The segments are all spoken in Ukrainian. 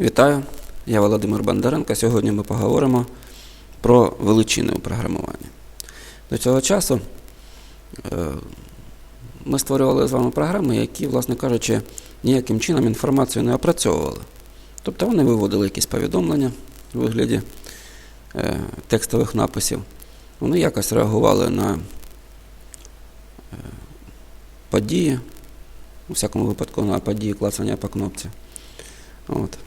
Вітаю, я Володимир Бондаренко. Сьогодні ми поговоримо про величини у програмуванні. До цього часу е, ми створювали з вами програми, які, власне кажучи, ніяким чином інформацію не опрацьовували. Тобто вони виводили якісь повідомлення у вигляді е, текстових написів. Вони якось реагували на е, події, у всякому випадку на події клацання по кнопці. От.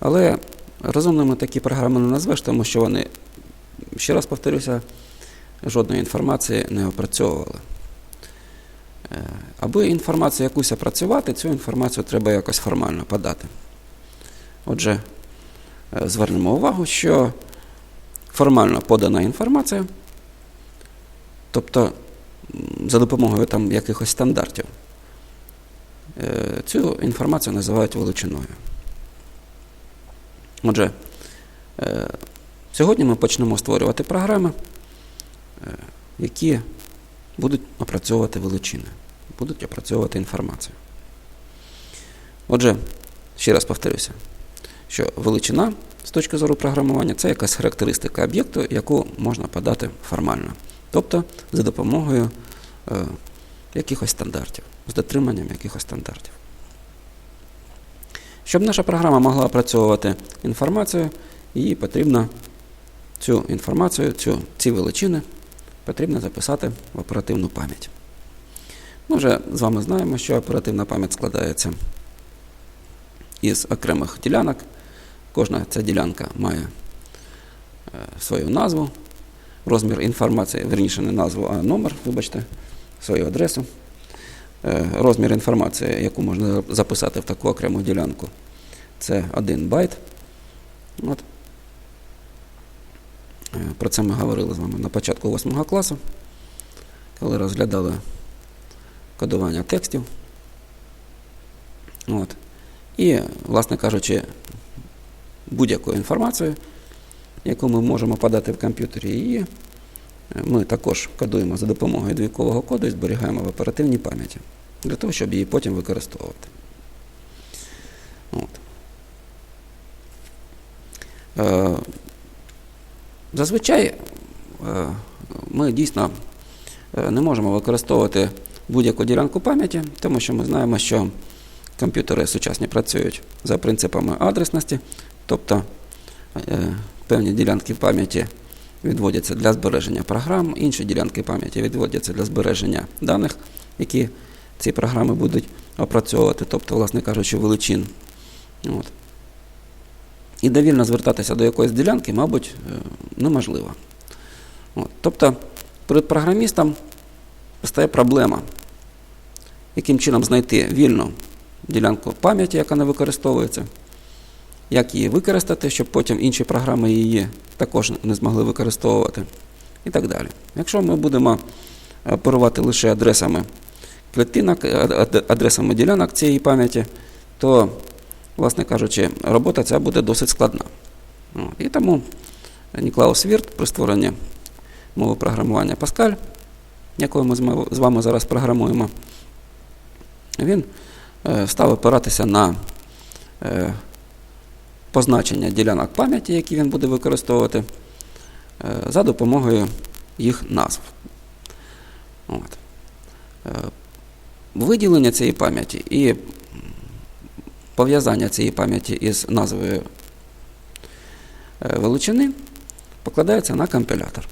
Але розумними такі програми не назвеш, тому що вони, ще раз повторюся, жодної інформації не опрацьовували. Е, Аби інформацію якусь опрацювати, цю інформацію треба якось формально подати. Отже, е, звернемо увагу, що формально подана інформація, тобто за допомогою там якихось стандартів, е, цю інформацію називають величиною. Отже, е, сьогодні ми почнемо створювати програми, е, які будуть опрацьовувати величини, будуть опрацьовувати інформацію. Отже, ще раз повторюся, що величина з точки зору програмування це якась характеристика об'єкту, яку можна подати формально, тобто за допомогою е, якихось стандартів, з дотриманням якихось стандартів. Щоб наша програма могла опрацьовувати інформацію, їй потрібно цю інформацію, цю, ці величини потрібно записати в оперативну пам'ять. Ми вже з вами знаємо, що оперативна пам'ять складається із окремих ділянок. Кожна ця ділянка має е, свою назву, розмір інформації, верніше не назву, а номер, вибачте, свою адресу. Е, Розмір інформації, яку можна записати в таку окрему ділянку, це 1 байт. От. Е, Про це ми говорили з вами на початку 8 класу, коли розглядали кодування текстів. От. І, власне кажучи, будь-яку інформацію, яку ми можемо подати в комп'ютері, її е, ми також кодуємо за допомогою двійкового коду і зберігаємо в оперативній пам'яті для того, щоб її потім використовувати. От. Е, Зазвичай е, ми дійсно е, не можемо використовувати будь-яку ділянку пам'яті, тому що ми знаємо, що комп'ютери сучасні працюють за принципами адресності, тобто певні ділянки пам'яті відводяться для збереження програм, інші ділянки пам'яті відводяться для збереження даних, які ці програми будуть опрацьовувати, тобто, власне кажучи, величин. От. І довільно звертатися до якоїсь ділянки, мабуть, е, неможливо. От. Тобто перед програмістом постає проблема, яким чином знайти вільну ділянку пам'яті, яка не використовується, як її використати, щоб потім інші програми її також не змогли використовувати, і так далі. Якщо ми будемо оперувати лише адресами клітинок, ад- адресами ділянок цієї пам'яті, то, власне кажучи, робота ця буде досить складна. І тому Ніклаус Вірт при створенні мови програмування Pascal, якою ми з вами зараз програмуємо, він е, став опиратися на е, позначення ділянок пам'яті, які він буде використовувати, е, за допомогою їх назв. От. Виділення цієї пам'яті і пов'язання цієї пам'яті із назвою е, величини покладається на компілятор.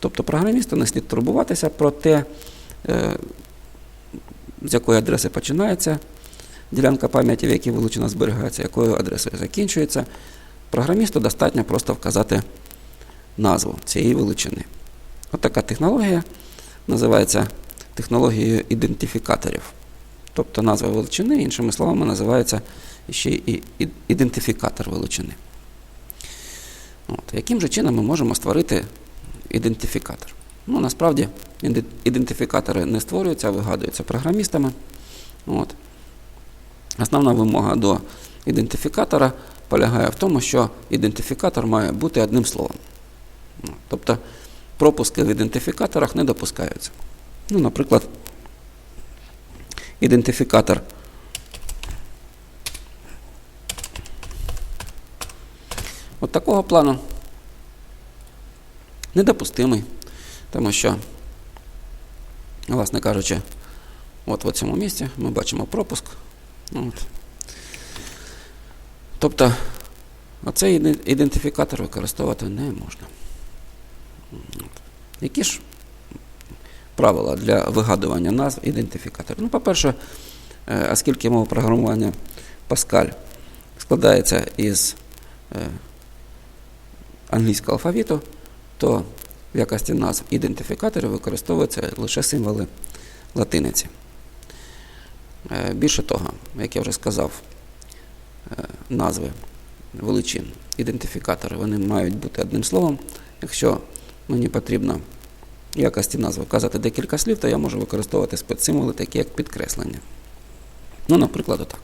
Тобто програмісту не слід турбуватися про те, е, з якої адреси починається ділянка пам'яті, в якій величина зберігається, якою адресою закінчується. Програмісту достатньо просто вказати назву цієї величини. От така технологія називається технологією ідентифікаторів. Тобто назва величини, іншими словами, називається ще і ідентифікатор величини. От. Яким же чином ми можемо створити ідентифікатор? Ну, насправді, ідентифікатори не створюються, а вигадуються програмістами. От. Основна вимога до ідентифікатора полягає в тому, що ідентифікатор має бути одним словом. Тобто пропуски в ідентифікаторах не допускаються. Ну, наприклад, ідентифікатор от такого плану недопустимий, тому що, власне кажучи, от в цьому місці ми бачимо пропуск. От. Тобто оцей ідентифікатор використовувати не можна. Які ж правила для вигадування назв ідентифікаторів? Ну, по-перше, е, оскільки мова програмування Pascal складається із е, англійського алфавіту, то в якості назв ідентифікаторів використовуються лише символи латиниці. Е, Більше того, як я вже сказав, назви величин, ідентифікатори, вони мають бути одним словом. Якщо мені потрібно якості назви вказати декілька слів, то я можу використовувати спецсимволи, такі як підкреслення. Ну, наприклад, отак.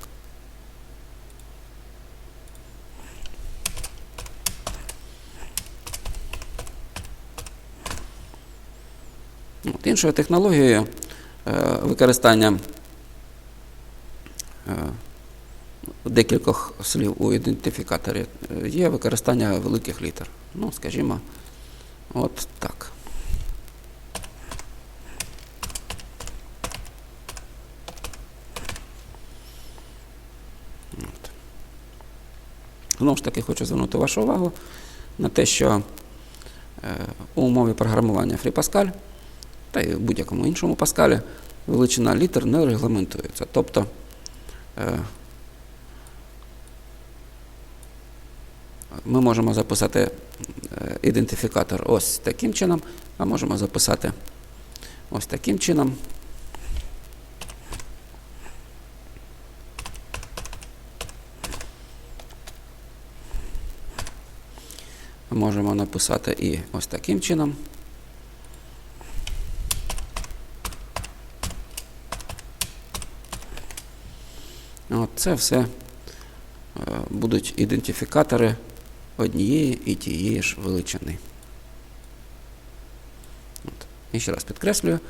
От, іншою технологією е, використання е, декількох слів у ідентифікаторі е, є використання великих літер. Ну, скажімо, от так. Знову ж таки, хочу звернути вашу увагу на те, що е, у мові програмування FreePascal та й в будь-якому іншому паскалі величина літер не регламентується. Тобто е, ми можемо записати е, ідентифікатор ось таким чином, а можемо записати ось таким чином. Можемо написати і ось таким чином. От це все е, будуть ідентифікатори однієї і тієї ж величини. От. І ще раз підкреслюю,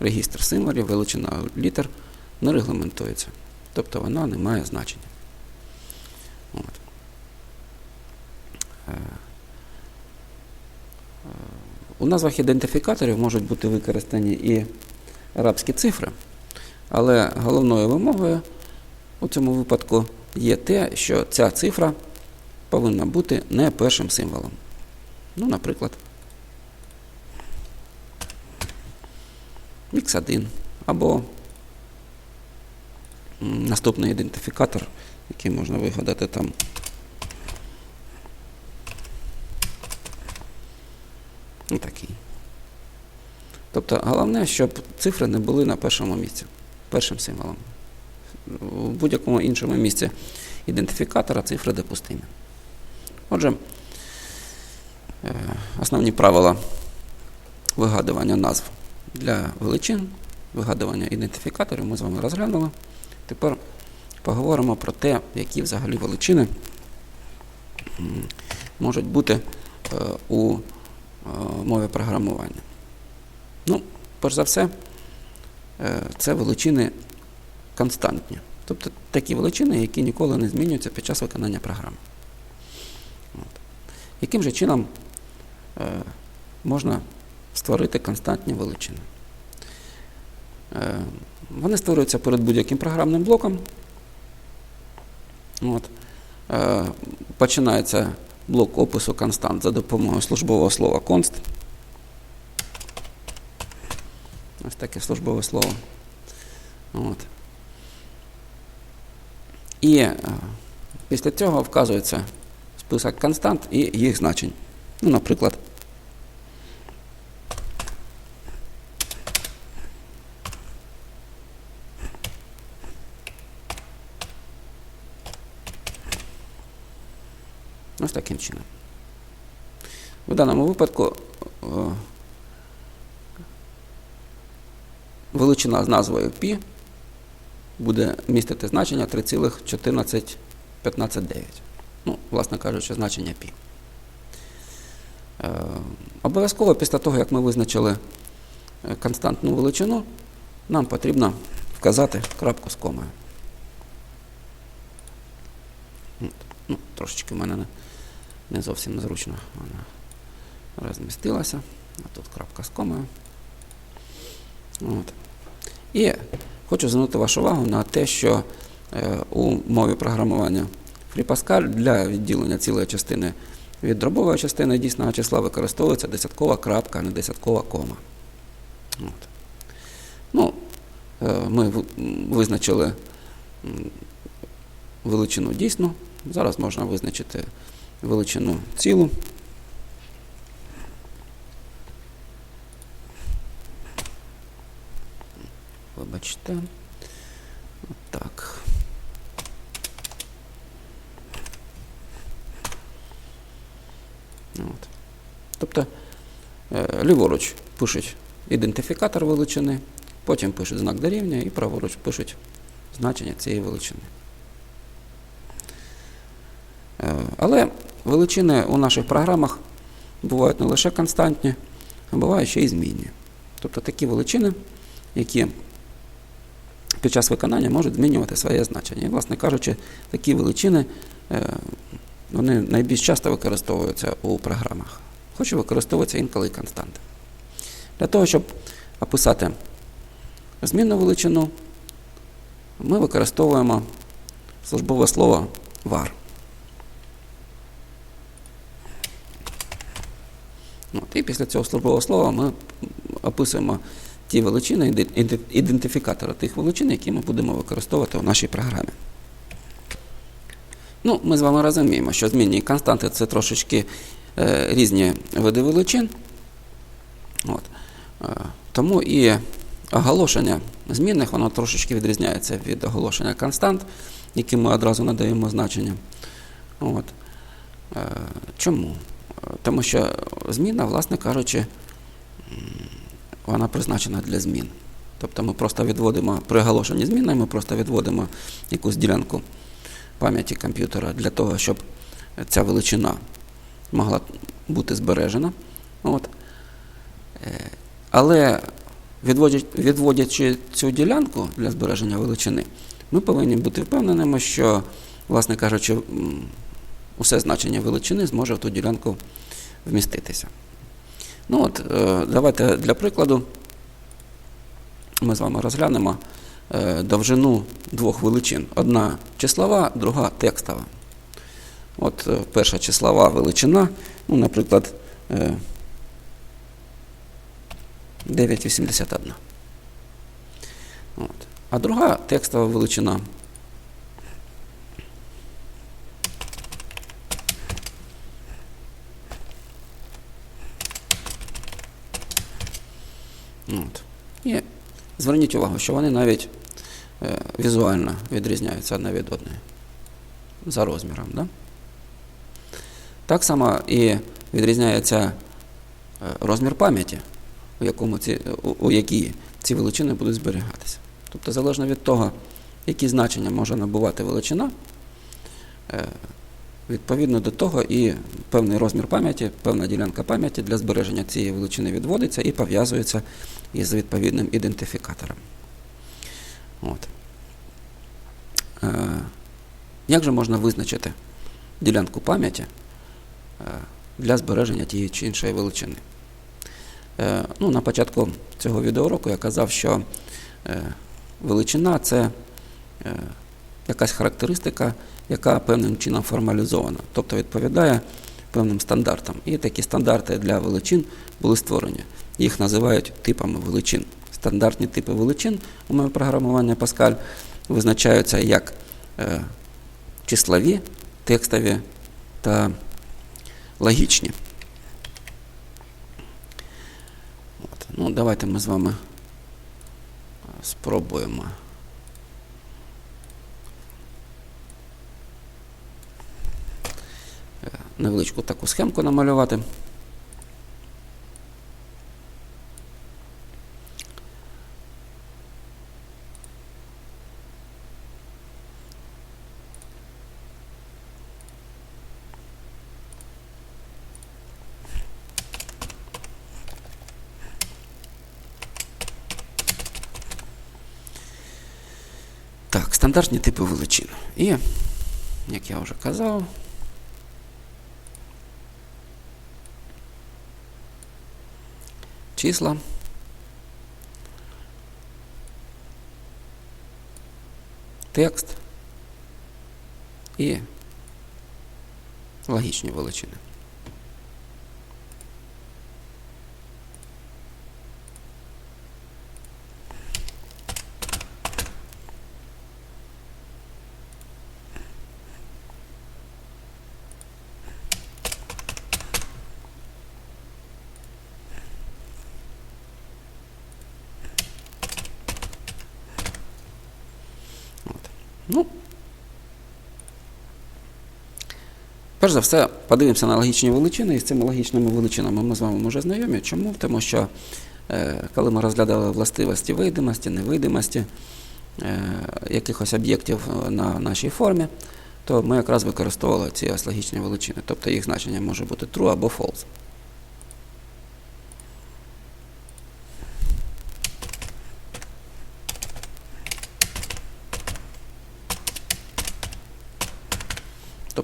регістр символів, величина літер не регламентується. Тобто вона не має значення. От. Е, е, У назвах ідентифікаторів можуть бути використані і арабські цифри, але головною вимогою у цьому випадку є те, що ця цифра повинна бути не першим символом. Ну, наприклад, X1 або наступний ідентифікатор, який можна вигадати там. Ну, такий. Тобто головне, щоб цифри не були на першому місці, першим символом. В будь-якому іншому місці ідентифікатора цифри допустимі. Отже, е, основні правила вигадування назв для величин, вигадування ідентифікаторів ми з вами розглянули. Тепер поговоримо про те, які взагалі величини можуть бути е, у е, мові програмування. Ну, перш за все, е, це величини константні. Тобто такі величини, які ніколи не змінюються під час виконання програми. От. Яким же чином е, можна створити константні величини? Е, вони створюються перед будь-яким програмним блоком. От. Е, починається блок опису констант за допомогою службового слова const. Ось таке службове слово. От. І е, після цього вказується список констант і їх значень. Ну, наприклад, ось таким чином. В даному випадку е, величина з назвою π буде містити значення 3,1415,9. Ну, власне кажучи, значення π. Е, обов'язково після того, як ми визначили е, константну величину, нам потрібно вказати крапку з комою. Ну, трошечки в мене не не зовсім зручно вона розмістилася. А тут крапка з комою. От. І хочу звернути вашу увагу на те, що е, у мові програмування FreePascal для відділення цілої частини від дробової частини дійсного числа використовується десяткова крапка, а не десяткова кома. От. Ну, е, ми визначили величину дійсну. Зараз можна визначити величину цілу. Вибачте. Так. От. Тобто е, ліворуч пишуть ідентифікатор величини, потім пишуть знак дорівнює і праворуч пишуть значення цієї величини. Е, Але величини у наших програмах бувають не лише константні, а бувають ще й змінні. Тобто такі величини, які під час виконання можуть змінювати своє значення. І, власне кажучи, такі величини е, вони найбільш часто використовуються у програмах, хоч і використовуються інколи константи. Для того, щоб описати змінну величину, ми використовуємо службове слово var. От, і після цього службового слова ми описуємо ті величини, іде- іде- ідентифікатори тих величин, які ми будемо використовувати у нашій програмі. Ну, ми з вами розуміємо, що змінні константи це трошечки е, різні види величин. От. Е, тому і оголошення змінних воно трошечки відрізняється від оголошення констант, яким ми одразу надаємо значення. От. Е, чому? Тому що зміна, власне кажучи, вона призначена для змін. Тобто ми просто відводимо при оголошенні зміни, ми просто відводимо якусь ділянку пам'яті комп'ютера для того, щоб ця величина могла бути збережена. От. Е, Але відводячи цю ділянку для збереження величини, ми повинні бути впевненими, що, власне кажучи, усе значення величини зможе в ту ділянку вміститися. Ну от, е, давайте для прикладу ми з вами розглянемо е, довжину двох величин. Одна числова, друга текстова. От е, перша числова величина, ну, наприклад, е, 9,81. От. А друга текстова величина. От. І зверніть увагу, що вони навіть е, візуально відрізняються одна від одної за розміром. Да? Так само і відрізняється е, розмір пам'яті, у, якому ці, у, у якій ці величини будуть зберігатися. Тобто, залежно від того, які значення може набувати величина, е, відповідно до того і певний розмір пам'яті, певна ділянка пам'яті для збереження цієї величини відводиться і пов'язується із відповідним ідентифікатором. От. Е, як же можна визначити ділянку пам'яті е, для збереження тієї чи іншої величини? Е, ну, на початку цього відеоуроку я казав, що е, величина це е, якась характеристика, яка певним чином формалізована, тобто відповідає певним стандартам. І такі стандарти для величин були створені. Їх називають типами величин. Стандартні типи величин у моєму програмування Pascal визначаються як е, числові, текстові та логічні. От. Ну, давайте ми з вами спробуємо. Невеличку таку схемку намалювати. Стандартні типи величин. І, як я вже казав, числа. Текст і логічні величини. За все, подивимося на логічні величини, і з цими логічними величинами ми з вами вже знайомі. Чому? Тому що е, коли ми розглядали властивості видимості, невидимості е, якихось об'єктів е, на нашій формі, то ми якраз використовували ці ось логічні величини. Тобто їх значення може бути true або false.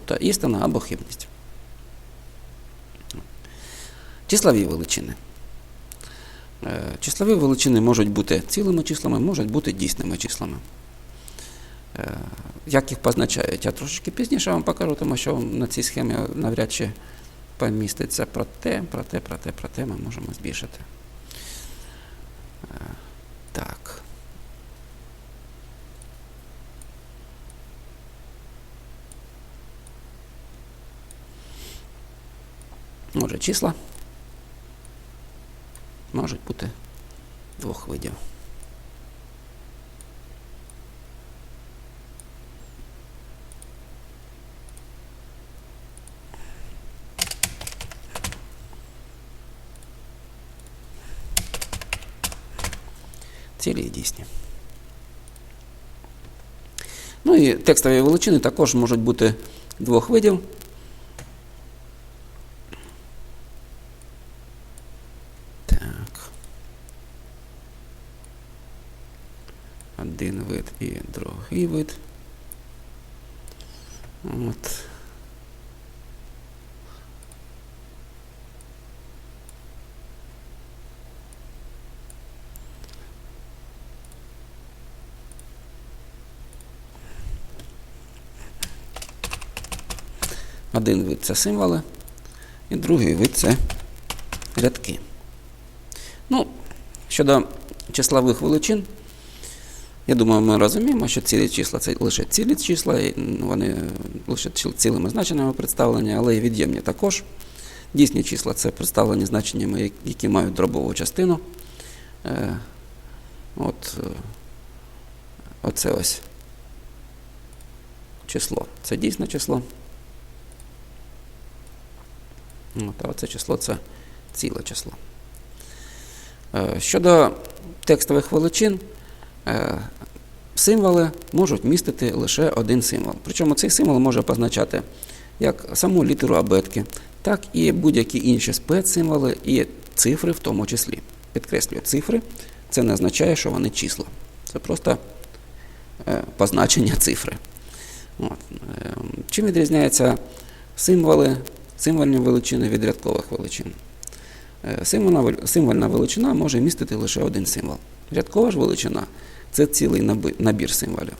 Тобто істина або хибність. Числові величини. Е, Числові величини можуть бути цілими числами, можуть бути дійсними числами. Е, Як їх позначають, я трошечки пізніше вам покажу, тому що на цій схемі навряд чи поміститься проте, проте, проте, проте ми можемо збільшити. Е, Так. Отже, числа можуть бути двох видів. Цілі і дійсні. Ну і текстові величини також можуть бути двох видів. Так. Один вид і другий вид. Один вид це символи, і другий вид це рядки. Ну, щодо числових величин, я думаю, ми розуміємо, що цілі числа це лише цілі числа, і вони лише цілими значеннями представлені, але і від'ємні також. Дійсні числа це представлені значеннями, які мають дробову частину. Е, От, е, Оце ось число. Це дійсне число. От, а оце число це ціле число. Е, Щодо текстових величин, символи можуть містити лише один символ. Причому цей символ може позначати як саму літеру абетки, так і будь-які інші спецсимволи і цифри в тому числі. Підкреслюю, цифри це не означає, що вони числа. Це просто е, позначення цифри. От. е, Чим відрізняються символи, символьні величини від рядкових величин? Е, Символьна, вел- символьна величина може містити лише один символ. Рядкова ж величина це цілий набір символів.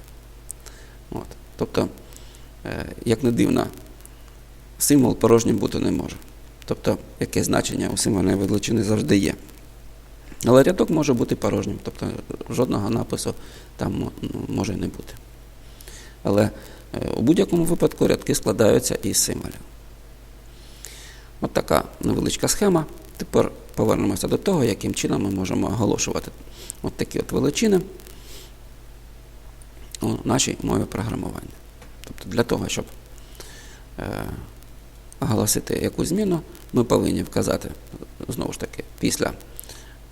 От. Тобто, е, як не дивно, символ порожнім бути не може. Тобто, яке значення у символьної величини завжди є. Але рядок може бути порожнім, тобто жодного напису там може не бути. Але е, у будь-якому випадку рядки складаються із символів. От така невеличка схема. Тепер повернемося до того, яким чином ми можемо оголошувати от такі от величини у нашій мові програмування. Тобто для того, щоб е, оголосити якусь зміну, ми повинні вказати, знову ж таки, після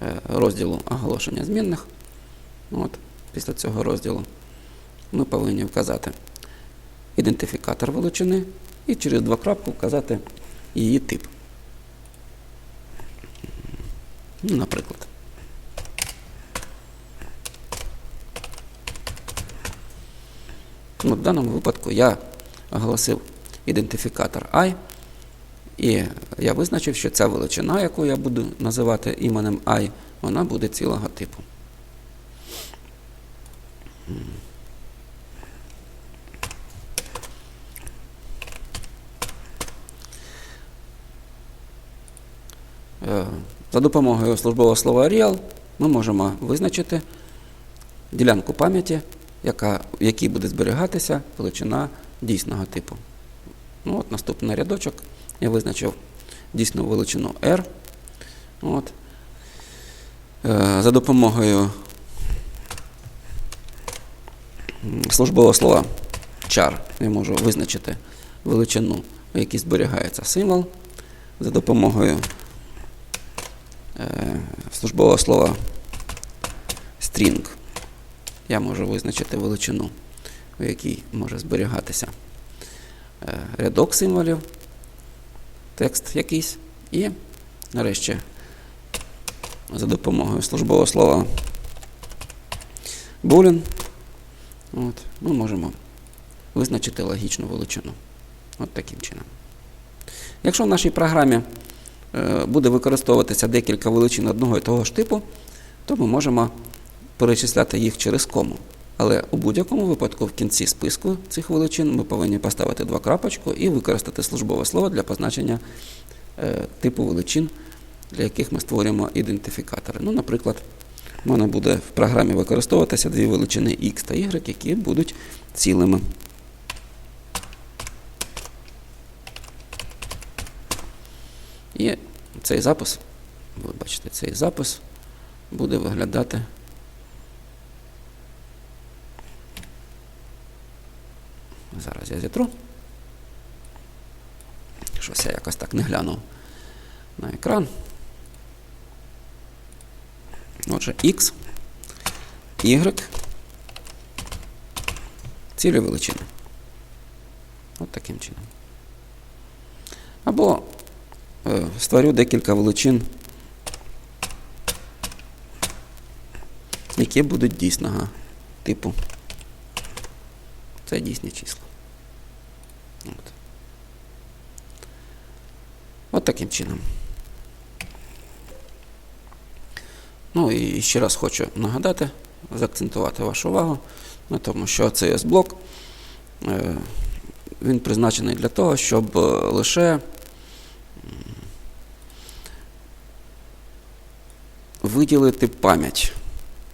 е, розділу оголошення змінних. От, після цього розділу ми повинні вказати ідентифікатор величини і через два крапку вказати її тип. Ну, Наприклад. Ну, в даному випадку я оголосив ідентифікатор I І я визначив, що ця величина, яку я буду називати іменем i, вона буде цілого типу. Е, За допомогою службового слова real ми можемо визначити ділянку пам'яті, яка, в якій буде зберігатися величина дійсного типу. Ну, от Наступний рядочок я визначив дійсну величину R. От. Е, За допомогою службового слова char я можу визначити величину, в якій зберігається символ. За допомогою е, службового слова string я можу визначити величину, у якій може зберігатися е, рядок символів, текст якийсь. І нарешті за допомогою службового слова boolean от, ми можемо визначити логічну величину. От таким чином. Якщо в нашій програмі е, буде використовуватися декілька величин одного і того ж типу, то ми можемо перечисляти їх через кому. Але у будь-якому випадку в кінці списку цих величин ми повинні поставити два крапочку і використати службове слово для позначення е, типу величин, для яких ми створюємо ідентифікатори. Ну, наприклад, в мене буде в програмі використовуватися дві величини x та y, які будуть цілими. І цей запис, ви бачите, цей запис буде виглядати. Зараз я зітру. Щось я якось так не глянув на екран. Отже, X, Y, цілі величини. От таким чином. Або е, створю декілька величин, які будуть дійсного типу. Це дійсні числа. От. От таким чином. Ну і ще раз хочу нагадати, заакцентувати вашу увагу на тому, що цей блок е, він призначений для того, щоб е, лише виділити пам'ять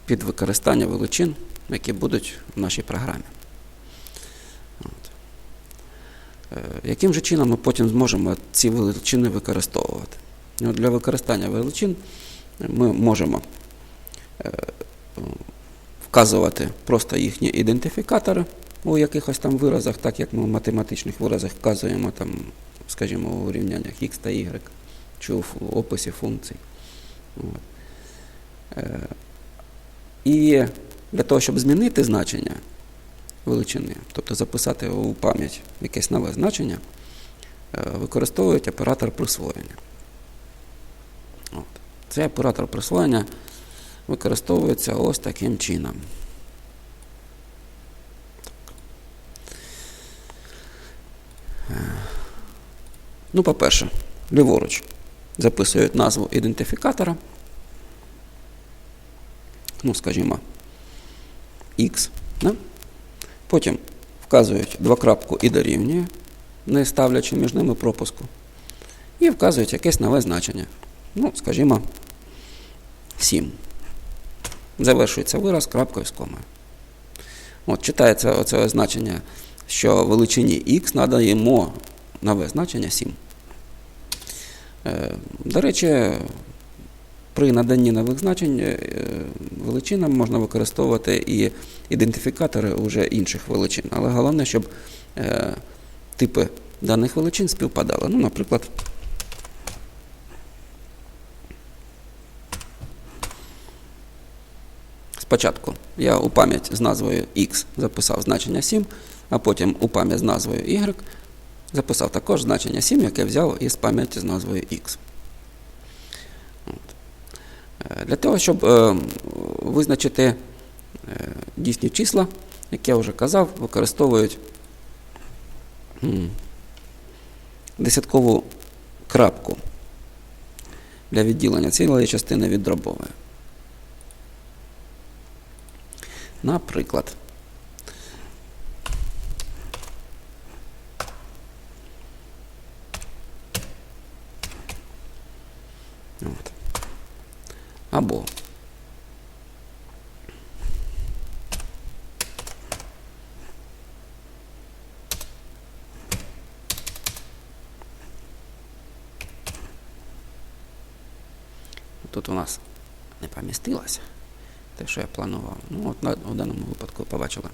під використання величин, які будуть в нашій програмі. От. Е, Яким же чином ми потім зможемо ці величини використовувати? Ну, Для використання величин ми можемо е, вказувати просто їхні ідентифікатори у якихось там виразах, так як ми в математичних виразах вказуємо, там, скажімо, у рівняннях x та y, чи в описі функцій. Е, І для того, щоб змінити значення величини, тобто записати у пам'ять якесь нове значення, е, використовують оператор присвоєння. От. Цей оператор присвоєння використовується ось таким чином. Е, Ну, по-перше, ліворуч записують назву ідентифікатора. Ну, скажімо, X. Да? Потім вказують двокрапку і дорівнює, не ставлячи між ними пропуску. І вказують якесь нове значення. Ну, скажімо, 7. Завершується вираз крапкою з комою. От, читається оце значення, що величині x надаємо нове значення 7. Е, До речі, при наданні нових значень е, величинам можна використовувати і ідентифікатори уже інших величин. Але головне, щоб е, типи даних величин співпадали. Ну, наприклад, спочатку я у пам'ять з назвою X записав значення 7, а потім у пам'ять з назвою Y записав також значення 7, яке взяв із пам'яті з назвою X. Для того, щоб е, визначити е, дійсні числа, як я вже казав, використовують десяткову крапку для відділення цілої частини від дробової. Наприклад, Або тут у нас не помістилося те, що я планував. Ну, от на, в даному випадку побачили.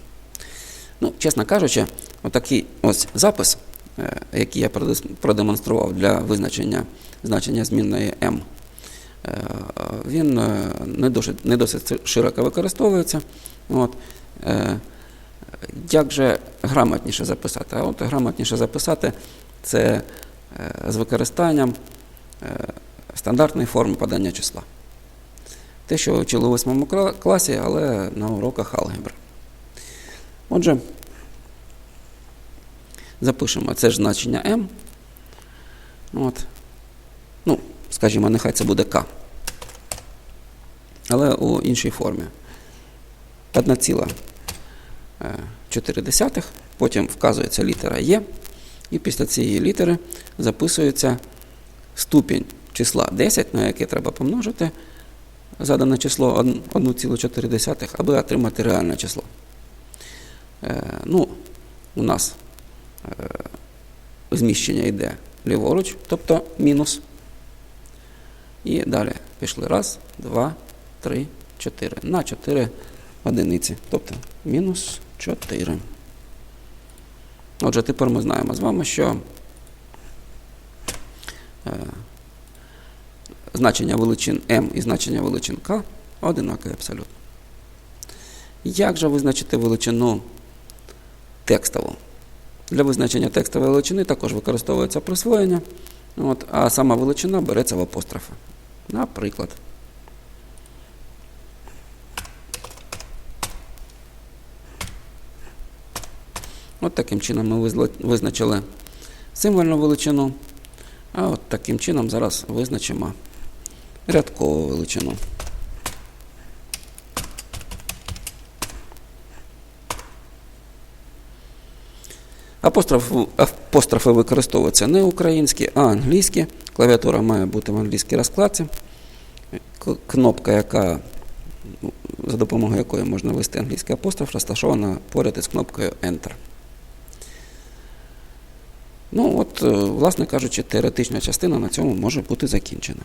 Ну, чесно кажучи, отакий ось запис, е, який я продемонстрував для визначення значення змінної е, він е, не досить, не досить широко використовується. От. Е, Як же грамотніше записати? А от грамотніше записати це е, з використанням е, стандартної форми подання числа. Те, що вчили у 8 класі, але на уроках алгебри. Отже, запишемо це ж значення m. От. Скажімо, нехай це буде k. Але у іншій формі. 1,4, потім вказується літера Є, і після цієї літери записується ступінь числа 10, на яке треба помножити задане число 1,4, аби отримати реальне число. Е, ну, у нас е, зміщення йде ліворуч, тобто мінус. І далі пішли раз, два, три, чотири. На 4 одиниці, тобто мінус 4. Отже, тепер ми знаємо з вами, що е, значення величин m і значення величин k одинакові абсолютно. Як же визначити величину текстову? Для визначення текстової величини також використовується присвоєння, от, а сама величина береться в апострофи. Наприклад. От таким чином ми визначили символьну величину, а от таким чином зараз визначимо рядкову величину. Апостроф, апострофи використовуються не українські, а англійські. Клавіатура має бути в англійській розкладці. Кнопка, яка, ну, за допомогою якої можна ввести англійський апостроф, розташована поряд із кнопкою Enter. Ну, от, е, власне кажучи, теоретична частина на цьому може бути закінчена.